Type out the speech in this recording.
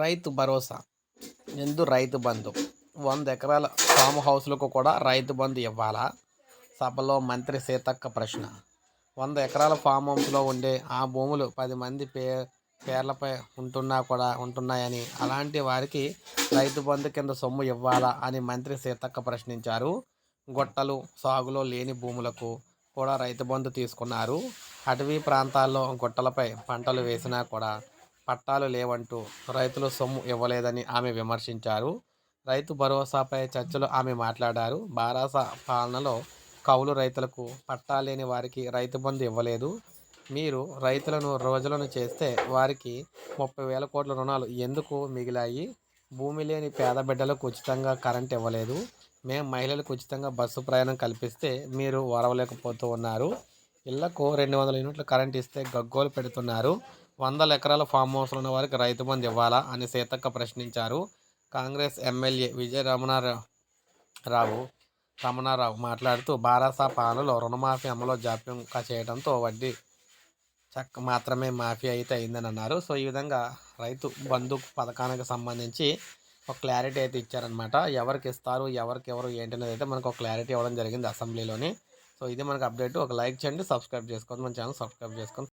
రైతు భరోసా. ఎందు రైతు బంధు. వంద ఎకరాల ఫామ్ హౌస్లకు కూడా రైతు బంధు ఇవ్వాలా? సభలో మంత్రి సీతక్క ప్రశ్న. వంద ఎకరాల ఫామ్ హౌస్లో ఉండే ఆ భూములు పది మంది పే పేర్లపై ఉంటున్నా కూడా ఉంటున్నాయని అలాంటి వారికి రైతు బంధు కింద సొమ్ము ఇవ్వాలా అని మంత్రి సీతక్క ప్రశ్నించారు. గొట్టలు సాగులో లేని భూములకు కూడా రైతు బంధు తీసుకున్నారు. అటవీ ప్రాంతాల్లో గుట్టలపై పంటలు వేసినా కూడా పట్టాలు లేవంటూ రైతులు సొమ్ము ఇవ్వలేదని ఆమె విమర్శించారు. రైతు భరోసాపై చర్చలో ఆమె మాట్లాడారు. బారాస పాలనలో కౌలు రైతులకు పట్టా లేని వారికి రైతు బంధు ఇవ్వలేదు. మీరు రైతులను రోజులను చేస్తే వారికి ముప్పై వేల కోట్ల రుణాలు ఎందుకు మిగిలాయి? భూమి లేని పేద బిడ్డలకు ఉచితంగా కరెంట్ ఇవ్వలేదు. మేము మహిళలకు ఉచితంగా బస్సు ప్రయాణం కల్పిస్తే మీరు వరవలేకపోతూ ఉన్నారు. ఇళ్ళకు రెండు వందల యూనిట్లు కరెంట్ ఇస్తే గగ్గోలు పెడుతున్నారు. వందల ఎకరాల ఫామ్ హౌస్లు ఉన్న వారికి రైతు బంధు ఇవ్వాలా అని సీతక్క ప్రశ్నించారు. కాంగ్రెస్ ఎమ్మెల్యే విజయ రమణారావు రావు రమణారావు మాట్లాడుతూ బారాసా పాలనలో రుణమాఫీ అమలు జాప్యం చేయడంతో వడ్డీ చక్క మాత్రమే మాఫీ అయితే అయిందని అన్నారు. సో ఈ విధంగా రైతు బంధు పథకానికి సంబంధించి ఒక క్లారిటీ అయితే ఇచ్చారనమాట ఎవరికి ఇస్తారు ఎవరికి ఎవరు ఏంటి అనేది అయితే మనకు ఒక క్లారిటీ ఇవ్వడం జరిగింది అసెంబ్లీలోని. సో ఇది మనకు అప్డేట్. ఒక లైక్ చేయండి సబ్స్క్రైబ్ చేసుకోండి మన ఛానల్ సబ్స్క్రైబ్ చేసుకోండి.